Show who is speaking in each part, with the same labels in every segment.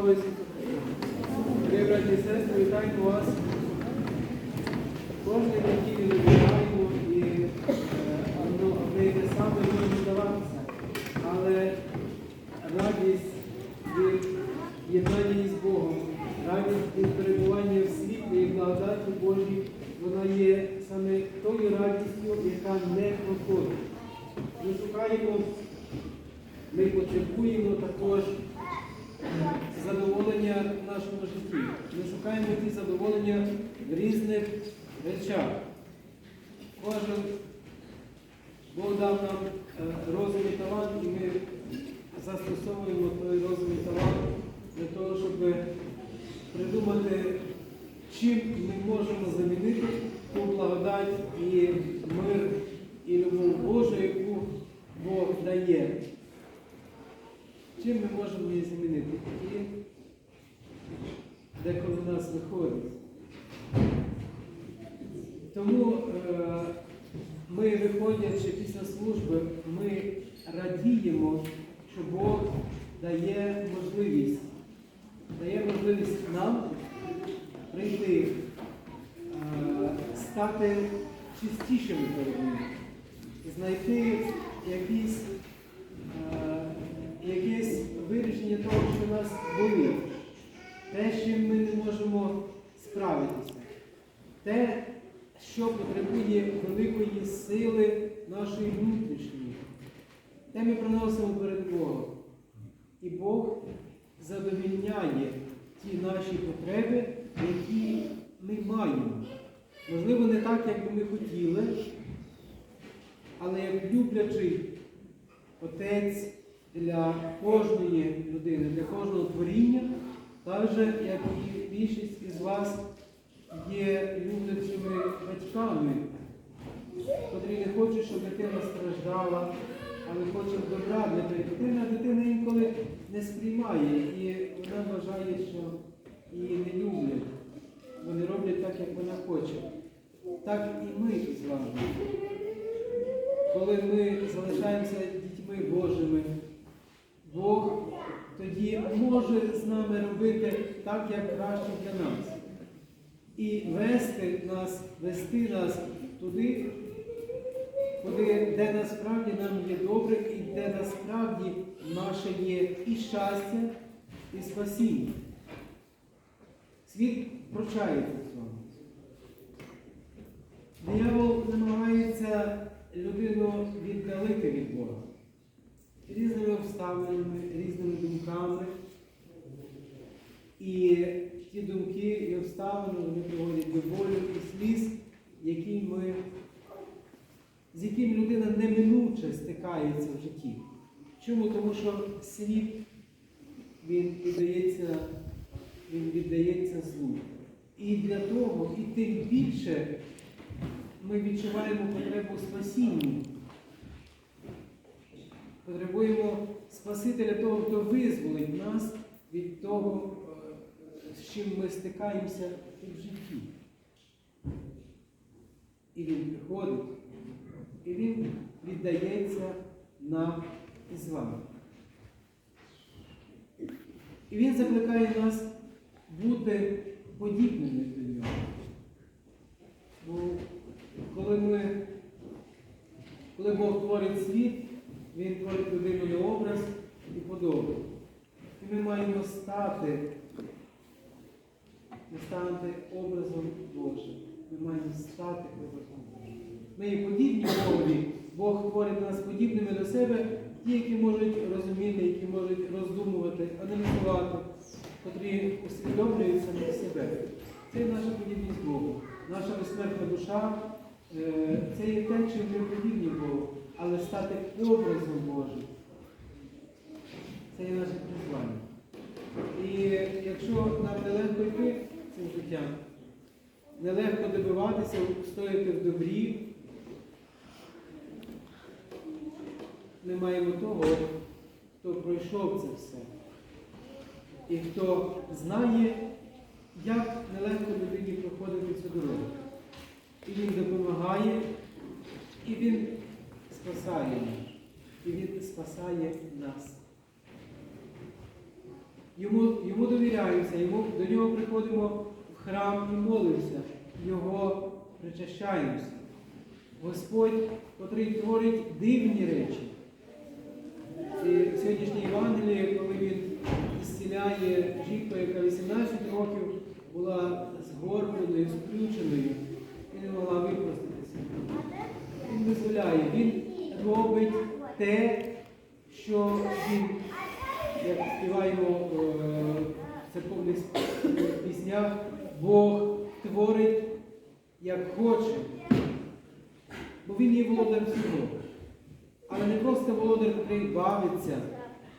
Speaker 1: Слава Ісусу браті і сестри, вітаємо вас. Кожен неділі вітаємо і е, ну, аби не саме можемо здаватися. Але радість від єднання із Богом, радість від перебування в світлі і благодаті Божій, вона є саме тою радістю, яка не проходить. Ми шукаємо, ми потребуємо також нашому житті. Ми шукаємо ті задоволення в різних речах. Кожен Бог дав нам е, розум і талант, і ми застосовуємо той розум і талант для того, щоб придумати, чим ми можемо замінити ту благодать і мир, і любов Божу, яку Бог дає. Чим ми можемо її замінити? Нас виходить. Тому е, ми, виходячи після служби, ми радіємо, що Бог дає можливість, дає можливість нам прийти, е, стати чистішими перед ним, знайти якісь, е, якесь вирішення того, що нас болить, те, з чим ми не можемо справитися, те, що потребує великої сили нашої внутрішньої. Те ми приносимо перед Богом. І Бог задовільняє ті наші потреби, які ми маємо. Можливо, не так, як би ми хотіли, але як люблячий Отець для кожної людини, для кожного творіння, так же, як і більшість із вас є люблячими батьками, котрі не хочуть, щоб дитина страждала, але хочуть добра для тієї дитини, а дитина інколи не сприймає і вона вважає, що її не люблять. Вони роблять так, як вона хоче. Так і ми з вами. Коли ми залишаємося дітьми Божими, Бог тоді може з нами робити так, як краще для нас. І вести нас, вести нас туди, куди, де насправді нам є добре, і де насправді наше є і щастя, і спасіння. Світ прощається в цьому. Диявол намагається людину віддалити від Бога різними обставинами, різними думками. І ті думки і обставини вони приводять до болю і сліз, які ми, з яким людина неминуче стикається в житті. Чому? Тому що світ він віддається, він віддається злу. І для того, і тим більше ми відчуваємо потребу спасіння. Потребуємо Спасителя того, хто визволить нас від того, е, з чим ми стикаємося в житті. І Він приходить, і Він віддається нам із вами. І Він закликає нас бути подібними до нього. Бо коли ми, коли Бог творить світ, він творить людину на образ і подобу. І ми маємо стати, стати образом Божим. Ми маємо стати образом Божим. Ми є подібні Богові. Бог творить нас подібними до себе, ті, які можуть розуміти, які можуть роздумувати, аналізувати, котрі усвідомлюють самі себе. Це наша подібність Богу. Наша безсмертна душа е, це є те, чим ми подібні Богу стати образом Божим. Це є наше призвання. І якщо нам нелегко йти цим життям, нелегко добиватися, стояти в добрі, ми маємо того, хто пройшов це все. І хто знає, як нелегко людині проходити цю дорогу. І він допомагає, і він спасає нас. І Він спасає нас. йому, йому довіряємося, йому, до нього приходимо в храм і молимося, його причащаємося. Господь, котрий творить дивні речі. І сьогоднішнє Євангеліє, коли він зціляє жінку, яка 18 років була згорбленою, сключеною і не могла випроститися. Він дозволяє, він робить те, що він, як співаємо е, в церковних піснях, Бог творить як хоче, бо він є володар всього. Але не просто володар, який бавиться,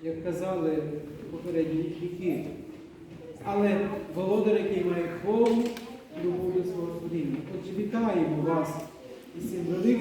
Speaker 1: як казали попередні віки, але володар, який має повну любов до свого творіння. Отже, вітаємо вас із цим великим.